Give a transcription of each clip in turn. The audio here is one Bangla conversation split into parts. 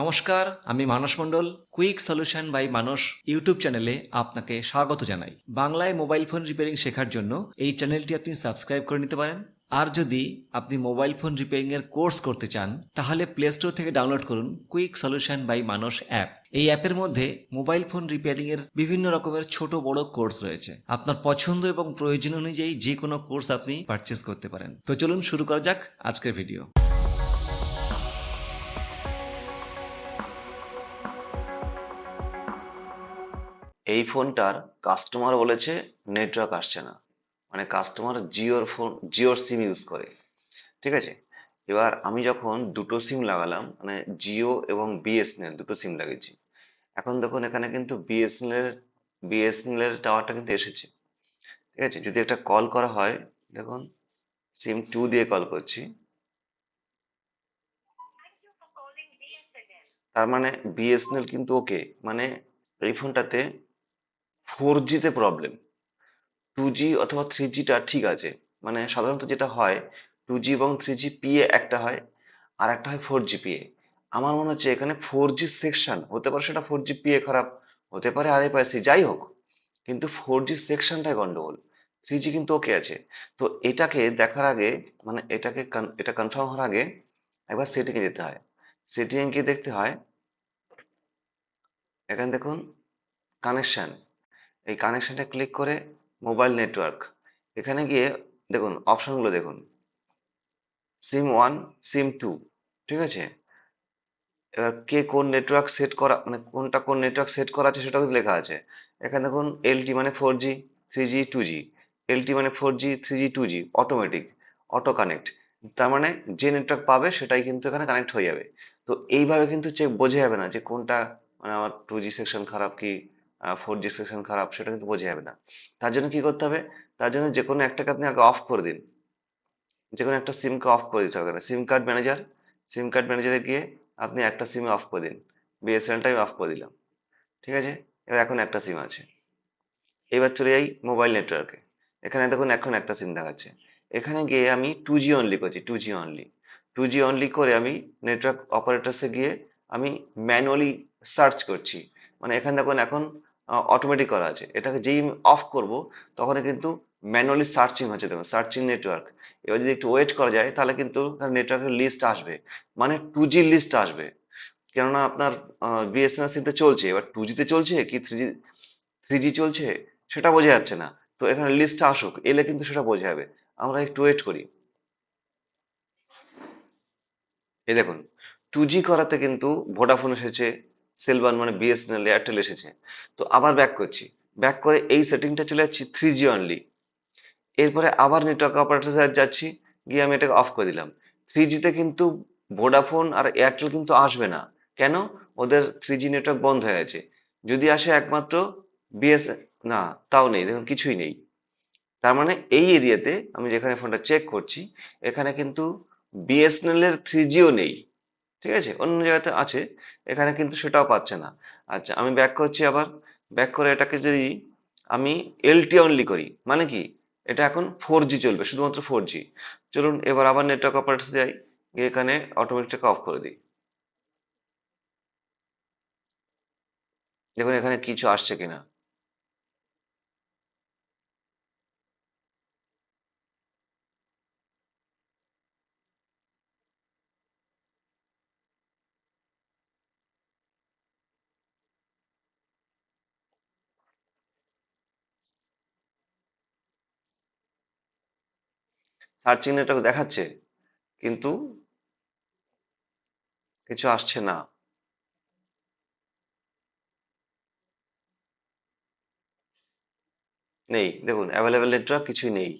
নমস্কার, আমি Manas Mondal, quick solution by Manas YouTube চ্যানেলে আপনাকে স্বাগত জানাই। বাংলায় মোবাইল ফোন রিপেয়ারিং শেখার জন্য এই চ্যানেলটি আপনি সাবস্ক্রাইব করে নিতে পারেন। আর যদি আপনি মোবাইল ফোন রিপেয়ারিং এর কোর্স করতে চান, তাহলে প্লে স্টোর থেকে ডাউনলোড করুন quick solution by Manas app. এই অ্যাপের মধ্যে মোবাইল ফোন রিপেয়ারিং এর বিভিন্ন রকমের ছোট বড় কোর্স রয়েছে। আপনার পছন্দ এবং প্রয়োজন অনুযায়ী যে কোনো কোর্স আপনি পারচেস করতে পারেন। তো চলুন শুরু করা যাক আজকের ভিডিও। এই ফোনটার কাস্টমার বলেছে নেটওয়ার্ক আসছে না। মানে কাস্টমার জিওর ফোন জিওর সিম ইউজ করে। ঠিক আছে? এবার আমি যখন দুটো সিম লাগালাম মানে জিও এবং বিএসএনএল দুটো সিম লাগিয়েছি। এখন দেখুন, এখানে কিন্তু বিএসএনএল বিএসএনএল এর টাওয়ারটা কিন্তু এসেছে। ঠিক আছে? যদি একটা কল করা হয়, দেখুন সিম টু দিয়ে কল করছি। তার মানে বিএসএনএল কিন্তু ওকে মানে এই ফোনটাতে ফোর জিতে প্রবলেম টু জি অথবা থ্রি জিটা ঠিক আছে। মানে সাধারণত যেটা হয়, টু জি এবং থ্রি জি পিএ একটা হয়, আর একটা হয় ফোর জি পিএ আমার মনে হচ্ছে এখানে ফোর জি সেকশন হতে পারে সেটা ফোর জি পিএ খারাপ, হতে পারে আর এফআইসি যাই হোক। কিন্তু ফোর জি সেকশনটাই গন্ডগোল, থ্রি জি কিন্তু ওকে আছে। তো এটাকে দেখার আগে মানে এটাকে এটা কনফার্ম হওয়ার আগে একবার সেটিংয়ে যেতে হয়। সেটিংয়ে গিয়ে দেখতে হয়, এখানে দেখুন কানেকশন এই কানেকশনটা ক্লিক করে মোবাইল নেটওয়ার্ক এখানে গিয়ে দেখুন অপশনগুলো দেখুন। সিম ওয়ান সিম টু ঠিক আছে? এবার কে কোন নেটওয়ার্ক সেট করা মানে কোনটা কোন নেটওয়ার্ক সেট করা আছে সেটাও লেখা আছে। এখানে দেখুন এলটি মানে four G three G two G LTE মানে four G three G two G automatic auto connect তার মানে যে নেটওয়ার্ক পাবে সেটাই কিন্তু এখানে কানেক্ট হয়ে যাবে। তো এইভাবে কিন্তু চেক বোঝা যাবে না যে কোনটা মানে আমার টু জি সেকশন খারাপ কি ফোর জি সেকশন খারাপ, সেটা কিন্তু বোঝা যাবে না। তার জন্য কি করতে হবে? তার জন্য যে কোনো একটাকে আপনি আগে অফ করে দিন। যে কোনো একটা সিমকে অফ করে দিতে হবে SIM card manager SIM card ম্যানেজারে গিয়ে আপনি একটা সিমে অফ করে দিন। বিএসএনএলটাই অফ করে দিলাম। ঠিক আছে? এবার এখন একটা সিম আছে। এবার চলে যাই মোবাইল নেটওয়ার্কে এখানে দেখুন এখন একটা সিম দেখাচ্ছে। এখানে গিয়ে আমি টু জি অনলি করছি two G only two G only করে আমি নেটওয়ার্ক অপারেটার্সে গিয়ে আমি ম্যানুয়ালি সার্চ করছি। মানে এখানে দেখুন এখন অটোমেটিক করা আছে। এটাকে যেই অফ করব তখন কিন্তু ম্যানুয়ালি সার্চিং হচ্ছে। দেখুন সার্চিং নেটওয়ার্ক এবার যদি একটু ওয়েট করা যায়, তাহলে কিন্তু নেটওয়ার্কের লিস্ট আসবে। মানে টু জি লিস্ট আসবে। কেননা আপনার বিএসএনএল সিমটা চলছে। এবার টু জিতে চলছে কি থ্রি জি থ্রি জি চলছে? সেটা বোঝা যাচ্ছে না। তো এখানে লিস্টটা আসুক, এলে কিন্তু সেটা বোঝা যাবে। আমরা একটু ওয়েট করি। এই দেখুন টু জি করাতে কিন্তু ভোডাফোন এসেছে। সেলবান মানে বিএসএনএল এয়ারটেল এসেছে। তো আবার ব্যাক করছি। ব্যাক করে এই সেটিংটা চলে যাচ্ছি থ্রি জি অনলি এরপরে আবার নেটওয়ার্ক অপারেটর যাচ্ছি, গিয়ে আমি এটাকে অফ করে দিলাম। থ্রি জিতে কিন্তু ভোডাফোন আর এয়ারটেল কিন্তু আসবে না। কেন? ওদের থ্রি জি নেটওয়ার্ক বন্ধ হয়ে গেছে। যদি আসে একমাত্র বিএস না, তাও নেই। দেখুন, কিছুই নেই। তার মানে এই এরিয়াতে আমি যেখানে ফোনটা চেক করছি, এখানে কিন্তু বিএসএনএল এর থ্রি জিও নেই। ঠিক আছে? অন্য জায়গাতে আছে। এখানে কিন্তু সেটাও পাচ্ছে না। আচ্ছা আমি ব্যাক করছি আবার। ব্যাক করে এটাকে যদি আমি এলটি অনলি করি মানে কি? এটা এখন ফোর জি চলবে, শুধুমাত্র ফোর জি চলুন, এবার আবার নেটওয়ার্ক অপারেটর যাই, গিয়ে এখানে অটোমেটিকটাকে অফ করে দিই। দেখুন, এখানে কিছু আসছে কিনা। সার্চিং নেটওয়ার্ক দেখাচ্ছে, কিন্তু কিছু আসছে না। নেই, দেখুন অ্যাভেলেবেল নেটওয়ার্ক কিছুই নেই।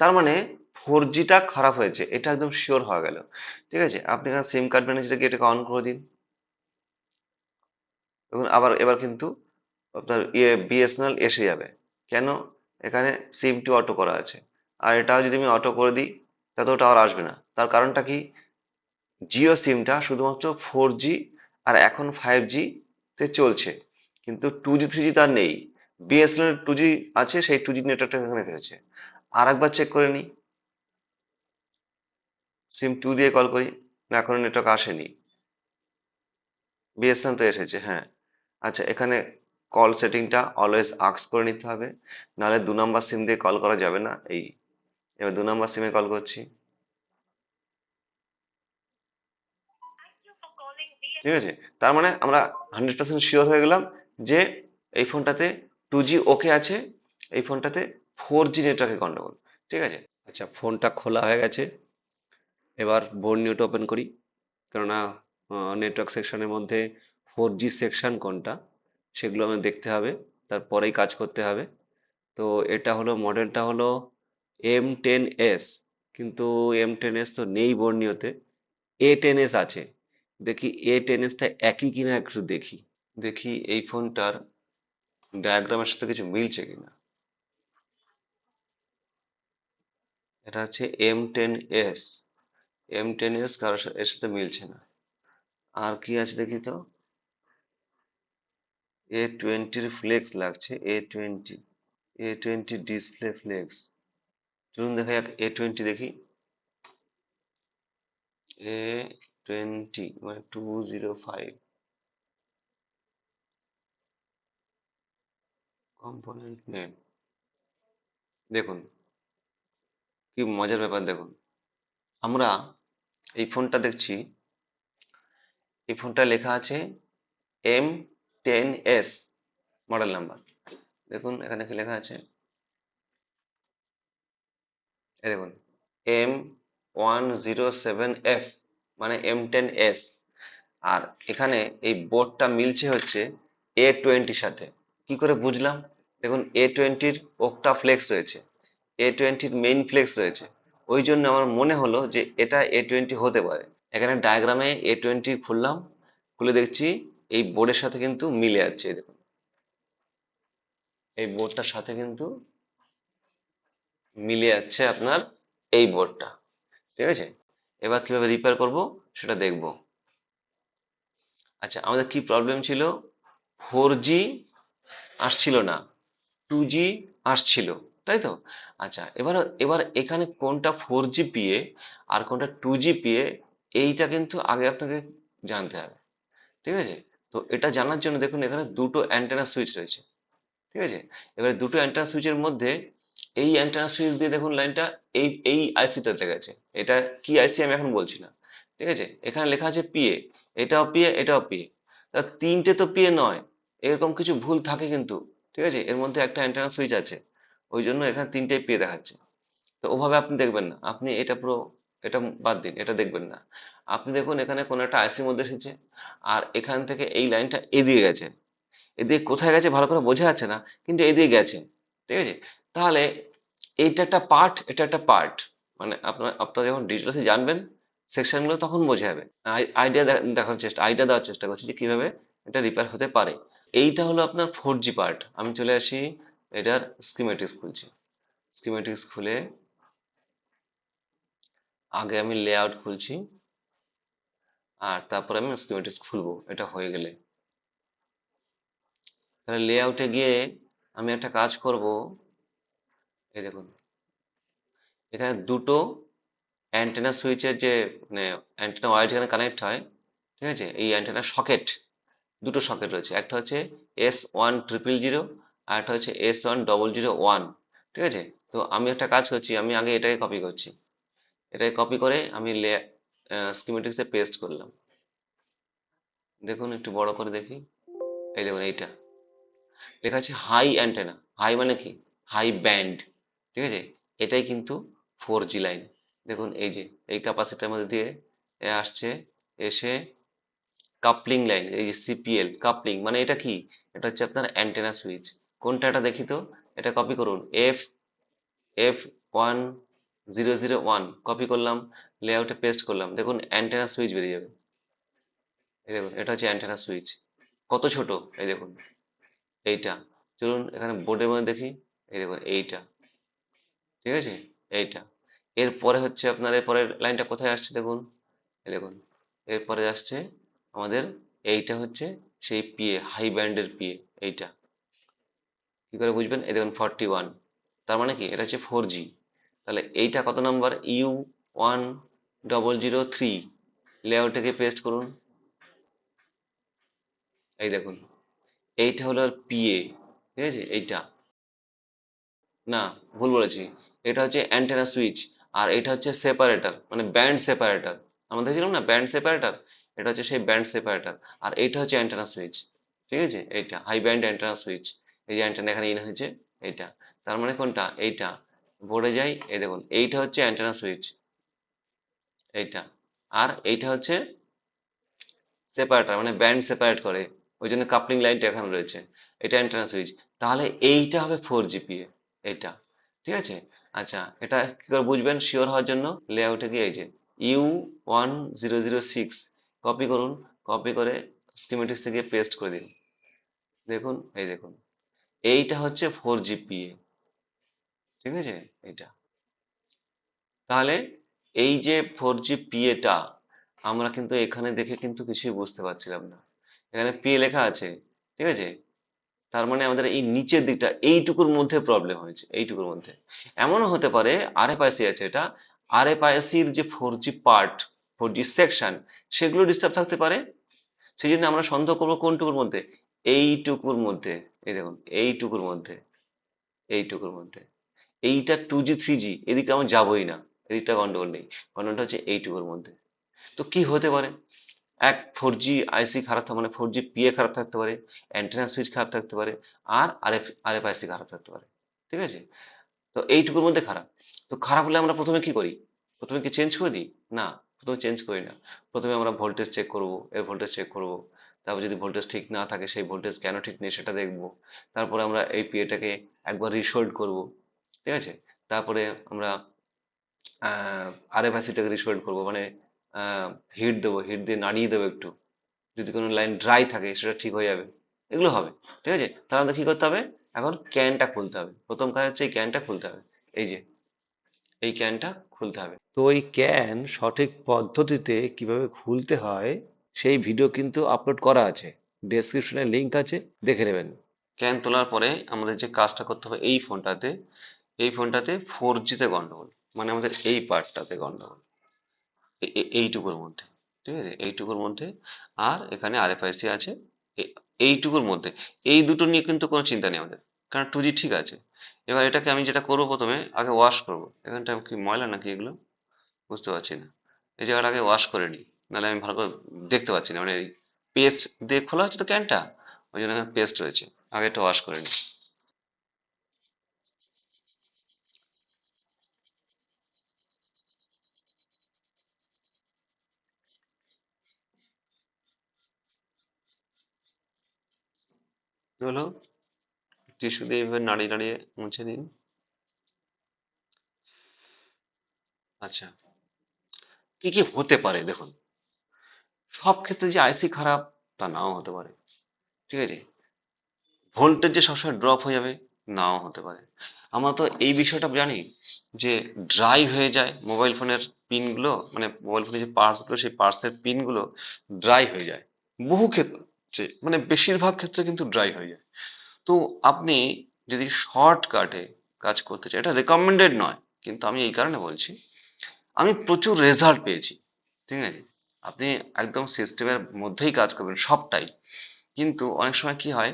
তার মানে ফোর জিটা খারাপ হয়েছে, এটা একদম শিওর হয়ে গেল। ঠিক আছে, আপনি এখানে সিম কার্ড ম্যানেজারে গিয়ে এটাকে অন করে দিন। দেখুন, আবার, এবার কিন্তু আপনার ইয়ে বিএসএনএল এসে যাবে। কেন? এখানে সিম টু অটো করা আছে। আর এটাও যদি আমি অটো করে দিই, তাতেও টাওয়ার আসবে না। তার কারণটা কি? জিও সিমটা শুধুমাত্র ফোর জি আর এখন ফাইভ জি তে চলছে। কিন্তু টু জি থ্রি জি তার নেই। বিএসএনএল টু জি আছে, সেই টু জি নেটওয়ার্কটা এখানে ফেলেছে। আর একবার চেক করে নিই সিম টু দিয়ে কল করি, না এখনও নেটওয়ার্ক আসেনি। বিএসএন তো এসেছে হ্যাঁ। আচ্ছা এখানে কল সেটিংটা অলওয়েজ আক্স করে নিতে হবে। নাহলে দু নম্বর সিম দিয়ে কল করা যাবে না, এই এবার দু নম্বর সিমে কল করছি। ঠিক আছে? তার মানে আমরা হান্ড্রেড পার্সেন্ট শিওর হয়ে গেলাম যে এই ফোনটাতে টু জি ওকে আছে, এই ফোনটাতে ফোর জি নেটওয়ার্কে গন্ডগোল। ঠিক আছে? আচ্ছা ফোনটা খোলা হয়ে গেছে। এবার বোর্ড নিউটা ওপেন করি। কেননা নেটওয়ার্ক সেকশনের মধ্যে ফোর জি সেকশন কোনটা, সেগুলো আমাদের দেখতে হবে। তারপরেই কাজ করতে হবে। তো এটা হলো মডেলটা হলো এম টেন এস কিন্তু এম টেন এস তো নেই বর্ণীয়তে। এ টেন এস আছে। দেখি এ টেন এসটা একই কিনা একটু দেখি। দেখি এই ফোনটার ডায়াগ্রামের সাথে কিছু মিলছে কিনা। এটা হচ্ছে M ten S M ten S কারোর এর সাথে মিলছে না। আর কি আছে দেখি তো? এ টোয়েন্টির ফ্লেক্স লাগছে। A twenty A twenty display flex চলুন দেখা যাক এ টোয়েন্টি দেখি। এ টোয়েন্টি মানে two zero five component name দেখুন, কি মজার ব্যাপার, দেখুন। আমরা এই ফোনটা দেখছি। এই ফোনটা লেখা আছে M ten S model number দেখুন, এখানে কি লেখা আছে? দেখুন M one zero seven F মানে এম টেন এস আর এখানে এই বোর্ডটা মিলছে হচ্ছে এ টোয়েন্টির সাথে। কি করে বুঝলাম? দেখুন এ টোয়েন্টির ওকটা ফ্লেক্স রয়েছে এ টোয়েন্টির মেইন ফ্লেক্স রয়েছে। ওই জন্য আমার মনে হলো যে এটা এ টোয়েন্টি হতে পারে। এখানে ডায়াগ্রামে এ টোয়েন্টি খুললাম, খুলে দেখছি এই বোর্ডের সাথে কিন্তু মিলে যাচ্ছে দেখুন। এই বোর্ডটার সাথে কিন্তু মিলে যাচ্ছে আপনার এই বোর্ডটা ঠিক আছে? এবার কীভাবে রিপেয়ার করব সেটা দেখব। আচ্ছা আমাদের কি প্রবলেম ছিল? ফোর জি আসছিল না। টু জি আসছিল, তাই তো? আচ্ছা এবার এবার এখানে কোনটা ফোর জি পিএ আর কোনটা টু জি পিএ এইটা কিন্তু আগে আপনাকে জানতে হবে। ঠিক আছে? তো এটা জানার জন্য দেখুন এখানে দুটো অ্যান্টেনা সুইচ রয়েছে। ঠিক আছে? এবারে দুটো অ্যান্টেনা সুইচের মধ্যে এই অ্যান্টেনা সুইচ দিয়ে দেখুন লাইনটা এই এই আইসিটাতে গেছে এটা কি আইসি আমি এখন বলছি না। ঠিক আছে? এখানে লেখা আছে পিএ এটাও পিএ এটাও পিএ তা তিনটে তো পিএ নয়। এরকম কিছু ভুল থাকে কিন্তু। ঠিক আছে? এর মধ্যে একটা অ্যান্টেনা সুইচ আছে। ওই জন্য এখানে তিনটে পিএ দেখাচ্ছে। তো ওভাবে আপনি দেখবেন না। আপনি এটা পুরো, এটা বাদ দিন, এটা দেখবেন না। আপনি দেখুন এখানে কোনো একটা আইসির মধ্যে এসেছে। আর এখান থেকে এই লাইনটা এদিকে গেছে। এদিকে কোথায় গেছে ভালো করে বোঝা যাচ্ছে না, কিন্তু এদিকে গেছে। ঠিক আছে? তাহলে এইটা একটা পার্ট এটা একটা পার্ট মানে আপনার, আপনারা যখন ডিটেলসে জানবেন সেকশনগুলো তখন বোঝা যাবে। আইডিয়া দেখার চেষ্টা আইডিয়া দেওয়ার চেষ্টা করছি যে কীভাবে এটা রিপেয়ার হতে পারে। এইটা হলো আপনার ফোর জি পার্ট আমি চলে আসি এটার স্কিমেটিক্স খুলছি। স্কিমেটিক্স খুলে আগে আমি লেআউট খুলছি, আর তারপরে আমি স্কিমেটিক্স খুলবো, এটা হয়ে গেলে। তাহলে লেআউটে গিয়ে আমি একটা কাজ করব। এই দেখুন। এখানে দুটো অ্যান্টেনা সুইচের যে মানে অ্যান্টেনা ওয়ার যেখানে কানেক্ট হয়, ঠিক আছে? এই অ্যান্টেনা সকেট দুটো সকেট রয়েছে। একটা হচ্ছে এস ওয়ান ট্রিপল জিরো আর একটা হচ্ছে S one double zero one ঠিক আছে? তো আমি একটা কাজ করছি, আমি আগে এটাকে কপি করছি। এটাকে কপি করে আমি স্কিমেটিক্সে পেস্ট করলাম। দেখুন, একটু বড় করে দেখি। এই দেখুন, এইটা। লেখা আছে হাই অ্যান্টেনা হাই মানে কি? হাই ব্যান্ড ঠিক আছে? এটাই কিন্তু ফোর জি লাইন দেখুন, এই যে, এই ক্যাপাসিটার মধ্যে দিয়ে, এ আসছে, এসে কাপলিং লাইন এই যে সিপিএল কাপলিং মানে এটা কি? এটা হচ্ছে আপনার অ্যান্টেনা সুইচ কোনটা এটা দেখি তো? এটা কপি করুন F F one zero zero one copy করলাম লেআউটে পেস্ট করলাম, দেখুন অ্যান্টেনা সুইচ বেরিয়ে যাবে। এই দেখুন, এটা হচ্ছে অ্যান্টেনা সুইচ কত ছোট? এই দেখুন, এইটা। চলুন, এখানে বোর্ডের মধ্যে দেখি, এই দেখুন, এইটা। ঠিক আছে? এইটা। এরপরে হচ্ছে আপনার এরপরের লাইনটা কোথায় আসছে দেখুন? দেখুন। এরপরে আসছে আমাদের এইটা হচ্ছে সেই পিএ হাই ব্যান্ডের পিএ এইটা। কি করে বুঝবেন? এই দেখুন ফর্টি ওয়ান তার মানে কি? এটা হচ্ছে ফোর জি তাহলে এইটা কত number? U one double zero three লেআউটে গিয়ে পেস্ট করুন। এই দেখুন। এইটা হলো পিএ ঠিক আছে? এইটা। না, ভুল বলেছি। এটা হচ্ছে অ্যান্টেনা সুইচ আর এটা হচ্ছে সেপারেটর মানে ব্যান্ড সেপারেটর আমরা দেখছিলাম না ব্যান্ড সেপারেটর এটা হচ্ছে সেই ব্যান্ড সেপারেটর আর এইটা হচ্ছে অ্যান্টেনা সুইচ ঠিক আছে? এইটা হাই ব্যান্ড অ্যান্টেনা সুইচ এই যে অ্যান্টেনা এখানে ইন হয়েছে, এইটা। তার মানে কোনটা? এইটা। বোর্ডে যাই, এই দেখুন, এইটা হচ্ছে অ্যান্টেনা সুইচ এইটা। আর এইটা হচ্ছে সেপারেটর মানে ব্যান্ড সেপারেট করে। ওই জন্য কাপলিং লাইনটা এখানে রয়েছে। এটা অ্যান্টেনা সুইচ তাহলে এইটা হবে ফোর জিপিএ এইটা। ঠিক আছে? আচ্ছা এটা কি করে বুঝবেন? শিওর হওয়ার জন্য লেআউটে গিয়ে এই যে U one zero zero six copy করুন কপি করে স্কিমেটিক্সে গিয়ে পেস্ট করে দিন। দেখুন, এই দেখুন, এইটা হচ্ছে ফোর জিপিএ ঠিক আছে? এইটা। তাহলে এই যে ফোর জি পিএটা আমরা কিন্তু এখানে দেখে কিন্তু কিছুই বুঝতে পারছিলাম না। এখানে পিএ লেখা আছে, ঠিক আছে? তার মানে আমাদের এই নিচের দিকটা এইটুকুর মধ্যে প্রবলেম হয়েছে, এইটুকুর মধ্যে। এমনও হতে পারে আরএফআইসি আছে এটা। আর আরএফআইসির যে four G part four G section সেগুলো ডিস্টার্ব থাকতে পারে। সেই জন্য আমরা সন্দেহ করব কোনটুকুর মধ্যে? এইটুকুর মধ্যে। এই দেখুন, এইটুকুর মধ্যে। এইটুকুর মধ্যে। এইটা টু জি থ্রি জি এদিকে আমরা যাবোই না। এদিকটা গন্ডগোল নেই। গন্ডগোলটা হচ্ছে এইটুকুর মধ্যে। তো কি হতে পারে? এক ফোর জি আইসি খারাপ থাকে মানে ফোর জি পিএ খারাপ থাকতে পারে অ্যান্টেনা সুইচ খারাপ থাকতে পারে, আর আরএফ আরএফ আইসি খারাপ থাকতে পারে, ঠিক আছে? তো এইটুকুর মধ্যে খারাপ। তো খারাপ হলে আমরা প্রথমে কি করি? প্রথমে কি চেঞ্জ করে দিই? না, প্রথমে চেঞ্জ করি না। প্রথমে আমরা ভোল্টেজ চেক করব এর ভোল্টেজ চেক করব। তারপর যদি ভোল্টেজ ঠিক না থাকে, সেই ভোল্টেজ কেন ঠিক নেই সেটা দেখব। তারপরে আমরা এই পিএটাকে একবার রিসোল্ড করব, ঠিক আছে? তারপরে আমরা আরএফআইসিটাকে রিসোল্ড করব মানে হিট দেবো, হিট দিয়ে নাড়িয়ে দেবো একটু। যদি কোনো লাইন ড্রাই থাকে, সেটা ঠিক হয়ে যাবে। এগুলো হবে, ঠিক আছে? তাহলে আমাদের কি করতে হবে? এখন ক্যানটা খুলতে হবে। প্রথম কাজ হচ্ছে এই ক্যানটা খুলতে হবে। এই যে, এই ক্যানটা খুলতে হবে। তো এই ক্যান সঠিক পদ্ধতিতে কীভাবে খুলতে হয়, সেই ভিডিও কিন্তু আপলোড করা আছে। ডেসক্রিপশনে লিংক আছে, দেখে নেবেন। ক্যান তোলার পরে আমাদের যে কাজটা করতে হবে এই ফোনটাতে এই ফোনটাতে ফোর জিতে গন্ডগোল। মানে আমাদের এই পার্টটাতে এ- এইটুকুর মধ্যে, ঠিক আছে? এইটুকুর মধ্যে, আর এখানে আরএফআইসি আছে এইটুকুর মধ্যে। এই দুটো নিয়ে কিন্তু কোনো চিন্তা নেই আমাদের, কারণ টু জি ঠিক আছে। এবার এটাকে আমি যেটা করব প্রথমে, আগে ওয়াশ করব। এখানটা কি, ময়লা নাকি এগুলো? বুঝতে পারছি না। এই জায়গাটা আগে ওয়াশ করে নিই, নাহলে আমি ভালো করে দেখতে পাচ্ছি না। মানে পেস্ট দিয়ে খোলা হচ্ছে তো ক্যানটা ওই জন্য পেস্ট রয়েছে। আগে এটা ওয়াশ করে নিই। হলো টিস্যু দিয়ে এইভাবে নাড়িয়ে নাড়িয়ে মুছে দিন। আচ্ছা কি কি হতে পারে দেখুন, সব ক্ষেত্রে যে আইসি খারাপ তা নাও হতে পারে, ঠিক আছে? ভোল্টেজ যে সবসময় ড্রপ হয়ে যাবে নাও হতে পারে। আমরা তো এই বিষয়টা জানি যে ড্রাই হয়ে যায় মোবাইল ফোনের পিনগুলো মানে মোবাইল ফোনের যে পার্টসগুলো সেই পার্টসের পিনগুলো ড্রাই হয়ে যায়। বহু ক্ষেত্রে মানে বেশিরভাগ ক্ষেত্রে কিন্তু ড্রাই হয়ে যায়। তো আপনি যদি শর্টকাটে কাজ করতে চাই এটা রেকমেন্ডেড নয়, কিন্তু আমি এই কারণে বলছি, আমি প্রচুর রেজাল্ট পেয়েছি, ঠিক আছে? আপনি একদম সিস্টেমের মধ্যেই কাজ করবেন, সবটাই। কিন্তু অনেক সময় কি হয়,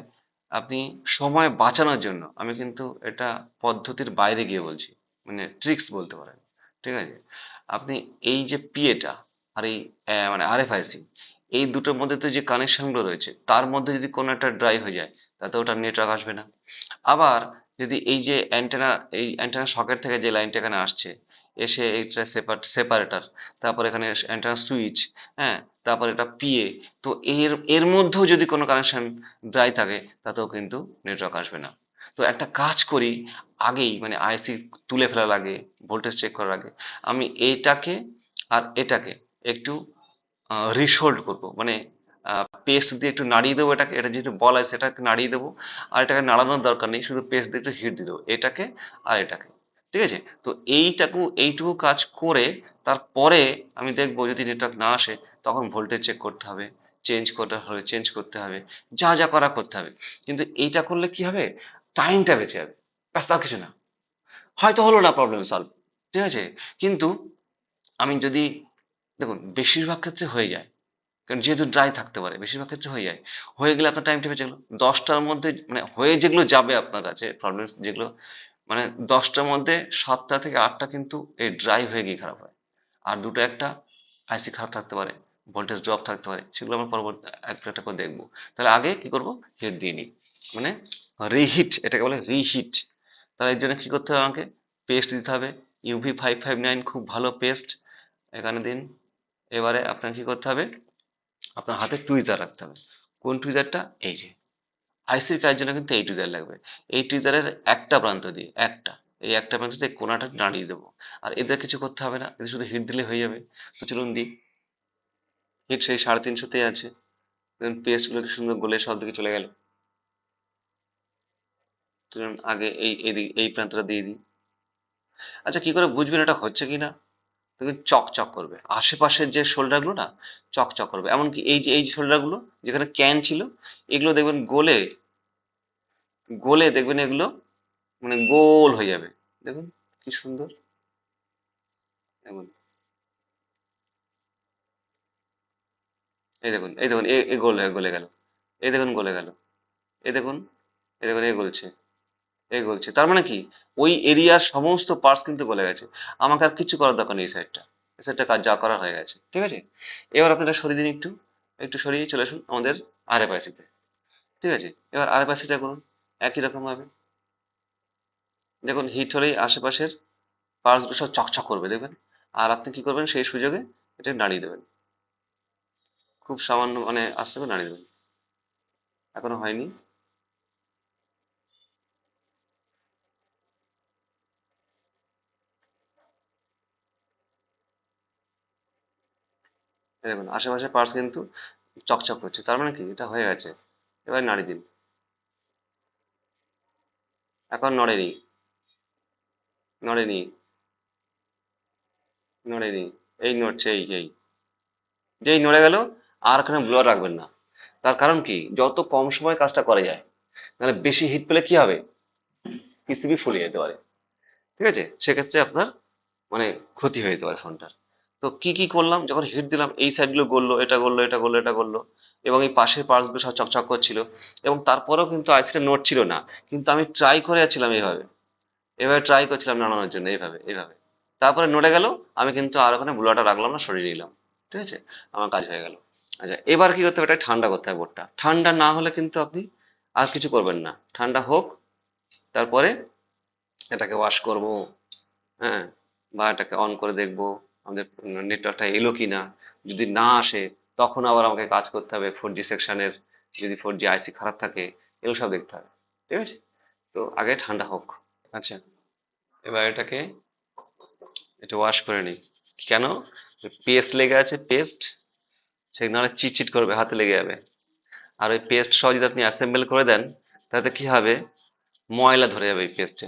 আপনি সময় বাঁচানোর জন্য, আমি কিন্তু এটা পদ্ধতির বাইরে গিয়ে বলছি মানে ট্রিক্স বলতে পারেন, ঠিক আছে? আপনি এই যে পিএটা আর এই মানে আরএফআইসি এই দুটোর মধ্যে তো যে কানেকশনগুলো রয়েছে, তার মধ্যে যদি কোনো একটা ড্রাই হয়ে যায়, তাতে ওটা নেটওয়ার্ক আসবে না। আবার যদি এই যে অ্যান্টেনা এই অ্যান্টেনা সকেট থেকে যে লাইনটা এখানে আসছে, এসে এইটা সেপার সেপারেটার তারপর এখানে অ্যান্টেনা সুইচ হ্যাঁ তারপর এটা পিএ তো এর এর মধ্যেও যদি কোনো কানেকশন ড্রাই থাকে, তাতেও কিন্তু নেটওয়ার্ক আসবে না। তো একটা কাজ করি, আগেই মানে আইসি তুলে ফেলার আগে ভোল্টেজ চেক করার আগে, আমি এটাকে আর এটাকে একটু রিসোল্ড করব। মানে পেস্ট দিয়ে একটু নাড়িয়ে দেবো এটাকে। এটা যেহেতু বল আছে সেটাকে নাড়িয়ে দেবো। আর এটাকে নাড়ানোর দরকার নেই, শুধু পেস্ট দিয়ে একটু হিট দিয়ে দেবো, এটাকে আর এটাকে। ঠিক আছে? তো এইটাকু, এইটুকু কাজ করে তারপরে আমি দেখব যদি নেটওয়ার্ক না আসে, তখন ভোল্টেজ চেক করতে হবে চেঞ্জ করতে হবে চেঞ্জ করতে হবে, যা যা করা করতে হবে। কিন্তু এইটা করলে কি হবে? টাইমটা বেঁচে যাবে। ব্যাস তার কিছু না। হয়তো হলো না প্রবলেম সলভ ঠিক আছে? কিন্তু আমি যদি দেখুন, বেশিরভাগ ক্ষেত্রে হয়ে যায়। কারণ যেহেতু ড্রাই থাকতে পারে, বেশিরভাগ ক্ষেত্রে হয়ে যায়। হয়ে গেলে আপনার টাইম টেপে যেগুলো, দশটার মধ্যে মানে হয়ে যেগুলো যাবে আপনার কাছে প্রবলেম যেগুলো মানে দশটার মধ্যে সাতটা থেকে আটটা কিন্তু এই ড্রাই হয়ে গিয়ে খারাপ হয়। আর দুটো একটা আইসি খারাপ থাকতে পারে ভোল্টেজ ড্রপ থাকতে পারে, সেগুলো আমরা পরবর্তী একটা একটা করে দেখব। তাহলে আগে কি করব? হিট দিয়ে নিই। মানে রিহিট এটাকে বলে রিহিট তাহলে এর জন্য কি করতে হবে আমাকে? পেস্ট দিতে হবে। ইউভি ফাইভ ফাইভ নাইন খুব ভালো পেস্ট এখানে দিন। এবারে আপনাকে কি করতে হবে? আপনার হাতে টুইজার রাখতে হবে। কোন টুইজারটা এই যে। আইসির কাজের জন্য কিন্তু এই টুইজার লাগবে। এই টুইজারের একটা প্রান্ত দিয়ে, একটা। এই একটা প্রান্ত দিয়ে কোনাটা দাঁড়িয়ে দেবো। আর এদের কিছু করতে হবে না। এদের শুধু হিট দিলে হয়ে যাবে। তো চলুন দিই। হিট সেই সাড়ে তিনশোতেই আছে। পেস্টগুলো কি সুন্দর গলে সব দিকে চলে গেল। আগে এই এই প্রান্তটা দিয়ে দিই। আচ্ছা কি করে বুঝবেন এটা হচ্ছে কি না দেখুন চকচক করবে। আশেপাশের যে শোল্ডারগুলো না, চকচক করবে। এমনকি এই যে, এই শোল্ডারগুলো যেখানে ক্যান ছিল, এগুলো দেখবেন গোলে গোলে দেখবেন এগুলো মানে গোল হয়ে যাবে। দেখুন কি সুন্দর। এই দেখুন এই দেখুন, এ গোল গলে গেল। এই দেখুন, গলে গেল। এই দেখুন এই দেখুন, এ গলছে। এ গলছে। তার মানে কি? ওই এরিয়ার সমস্ত পার্টস কিন্তু গলে গেছে। আমাকে আর কিছু করার দরকার নেই এই সাইডটা এই সাইডটা কাজ যা করা হয়ে গেছে। ঠিক আছে? এবার আপনারা সরিয়ে দিন একটু। একটু সরিয়ে চলে আসুন আমাদের আরএফআইসিতে ঠিক আছে? এবার আরএফআইসিটা করুন। একই রকম ভাবে। দেখুন হিট হলেই আশেপাশের পার্টসগুলো সব চকচক করবে, দেখবেন? আর আপনি কি করবেন? সেই সুযোগে এটা নাড়িয়ে দেবেন। খুব সামান্য মানে আসতে হবে, নাড়িয়ে দেবেন। এখনও হয়নি। দেখুন আশেপাশে পার্টস কিন্তু চকচক করছে। তার মানে কি? এটা হয়ে গেছে। এবার নাড়িয়ে দিন। এখন নড়েনি নড়েনি নড়েনি এই নড়ছে, এই এই। যেই নড়ে গেল, আর ওখানে ব্লোয়ার রাখবেন না। তার কারণ কি? যত কম সময় কাজটা করা যায় নাহলে বেশি হিট পেলে কি হবে? পিসিবি ফুলিয়ে যেতে পারে। ঠিক আছে? সেক্ষেত্রে আপনার মানে ক্ষতি হয়ে যেতে পারে ফোনটার তো কি কি করলাম? যখন হিট দিলাম, এই সাইডগুলো গললো, এটা গললো এটা গললো এটা গললো এবং এই পাশের পার্টসগুলো সব চকচক করছিল এবং তারপরেও কিন্তু আইসিটা নড়ছিল না। কিন্তু আমি ট্রাই করে যাচ্ছিলাম এইভাবে এভাবে ট্রাই করছিলাম নাড়ানোর জন্য, এইভাবে এইভাবে। তারপরে নড়ে গেল, আমি কিন্তু আর ওখানে ব্লোয়ারটা রাখলাম না, সরিয়ে নিলাম। ঠিক আছে? আমার কাজ হয়ে গেল। আচ্ছা এবার কি করতে হবে? এটা ঠান্ডা করতে হবে বোর্ডটা। ঠান্ডা না হলে কিন্তু আপনি আর কিছু করবেন না। ঠান্ডা হোক, তারপরে এটাকে ওয়াশ করব হ্যাঁ? বা এটাকে অন করে দেখব। আমাদের নেটওয়ার্কটা এলো কি না যদি না আসে, তখন আবার আমাকে কাজ করতে হবে ফোর জি সেকশনের যদি ফোর জি আইসি খারাপ থাকে, এগুলো সব দেখতে হবে, ঠিক আছে? তো আগে ঠান্ডা হোক। আচ্ছা এবার এটাকে, এটা ওয়াশ করে নিই। কেন? পেস্ট লেগে আছে পেস্ট অনেক চিটচিট করবে, হাতে লেগে যাবে। আর ওই পেস্ট সহ যদি আপনি অ্যাসেম্বল করে দেন, তাতে কি হবে? ময়লা ধরে যাবে এই পেস্টে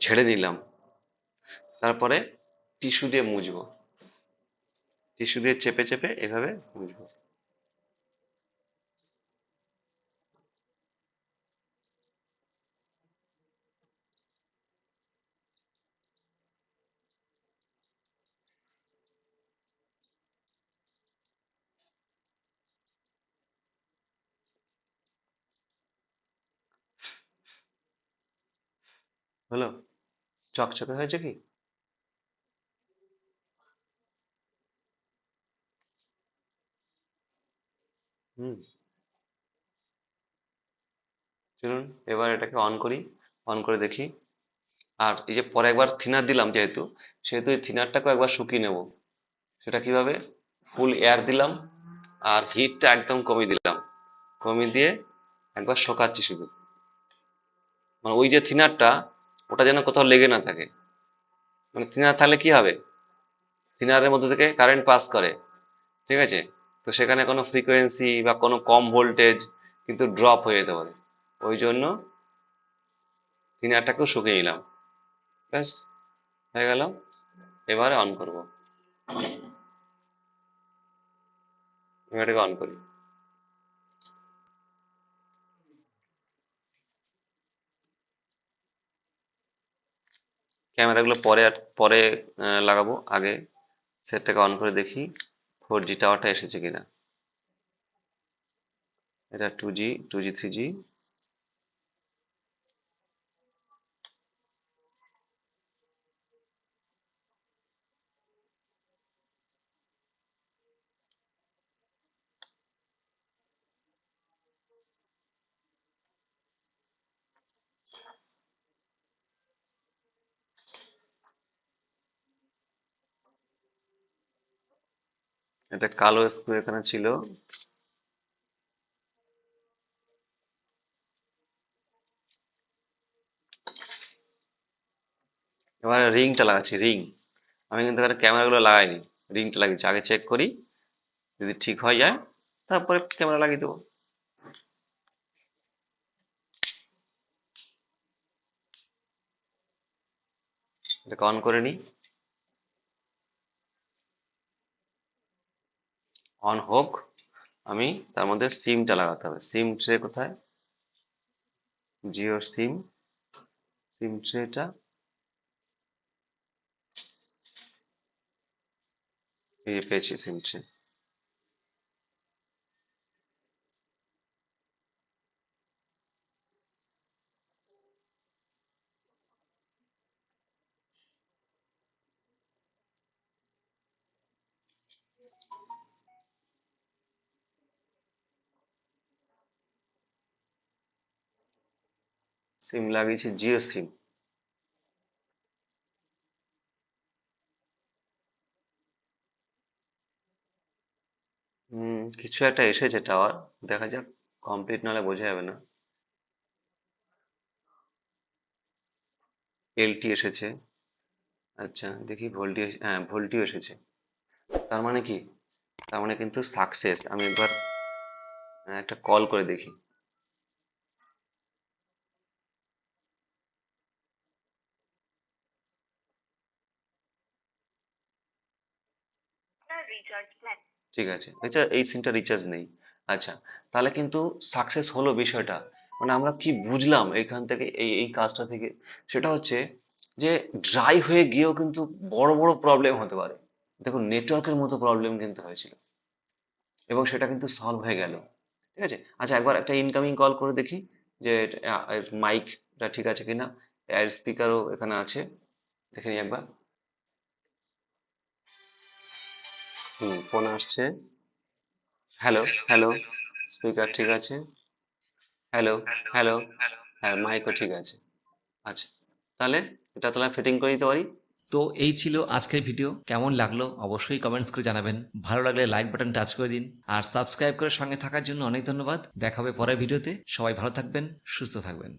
ঝেড়ে নিলাম তারপরে টিস্যু দিয়ে মুজবো। টিস্যু দিয়ে চেপে চেপে এভাবে মুছবো হলো? চকচকে হয়েছে কি? হুম। চলুন, এবার এটাকে অন করি অন করে দেখি। আর এই যে পরে একবার থিনার দিলাম যেহেতু, সেহেতু এই থিনারটাকেও একবার শুকিয়ে নেব। সেটা কীভাবে? ফুল এয়ার দিলাম, আর হিটটা একদম কমিয়ে দিলাম। কমিয়ে দিয়ে একবার শোকাচ্ছি শুধু। মানে ওই যে থিনারটা ওটা যেন কোথাও লেগে না থাকে। মানে থিনার থাকলে কি হবে? থিনারের মধ্যে থেকে কারেন্ট পাস করে, ঠিক আছে? তো সেখানে কোনো ফ্রিকোয়েন্সি বা কোনো কম ভোল্টেজ কিন্তু ড্রপ হয়ে যেতে পারে। ওই জন্য থিনারটাকেও শুকিয়ে নিলাম। ব্যাস, হয়ে গেল। এবারে অন করব। এবারে অন করি। ক্যামেরাগুলো পরে পরে লাগাবো। আগে সেটটাকে অন করে দেখি ফোর জি টাওয়ারটা এসেছে কিনা। এটা two G two G three G এটা কালো স্ক্রু এখানে ছিল। এবার রিংটা লাগাচ্ছি, রিং। আমি কিন্তু এখানে ক্যামেরাগুলো লাগাইনি, রিংটা লাগিয়েছি। আগে চেক করি, যদি ঠিক হয়ে যায়, তারপরে ক্যামেরা লাগিয়ে দেবো। এটাকে অন করে নিই। অন হোক, আমি তার মধ্যে সিমটা লাগাতে হবে। সিম ট্রে কোথায়? জিওর সিম। সিম ট্রেটা পেয়েছি সিম ট্রে। সিম লাগিয়েছি জিও সিম। হুম কিছু একটা এসেছে টাওয়ার দেখা যাক কমপ্লিট নাহলে বোঝা যাবে না। এলটি এসেছে। আচ্ছা দেখি ভোল্টি হ্যাঁ ভোল্টিও এসেছে। তার মানে কি? তার মানে কিন্তু সাকসেস আমি একবার আহ, একটা কল করে দেখি আপনার রিচার্জ প্ল্যান ঠিক আছে? আচ্ছা এই সিমটা রিচার্জ নেই। আচ্ছা তাহলে কিন্তু সাকসেস হলো বিষয়টা। মানে আমরা কি বুঝলাম এখান থেকে এই এই কাজটা থেকে? সেটা হচ্ছে যে ড্রাই হয়ে গিয়েও কিন্তু বড় বড় প্রবলেম হতে পারে। দেখুন নেটওয়ার্কের মতো প্রবলেম কিন্তু হয়েছিল। এবং সেটা কিন্তু সলভ হয়ে গেল। ঠিক আছে? আচ্ছা একবার একটা ইনকামিং কল করে দেখি যে মাইকটা ঠিক আছে কিনা? এয়ার স্পিকারও এখানে আছে। দেখে নিই একবার। হুম ফোন আসছে। হ্যালো হ্যালো স্পিকার ঠিক আছে? হ্যালো হ্যালো হ্যাঁ মাইকও ঠিক আছে। আচ্ছা তাহলে এটা তাহলে ফিটিং করে দিতে পারি? তো এই ছিল আজকের ভিডিও কেমন লাগল অবশ্যই কমেন্টস করে জানাবেন। ভালো লাগলে লাইক বাটন টাচ করে দিন। আর সাবস্ক্রাইব করে সঙ্গে থাকার জন্য অনেক ধন্যবাদ। দেখা হবে পরের ভিডিওতে সবাই ভালো থাকবেন, সুস্থ থাকবেন।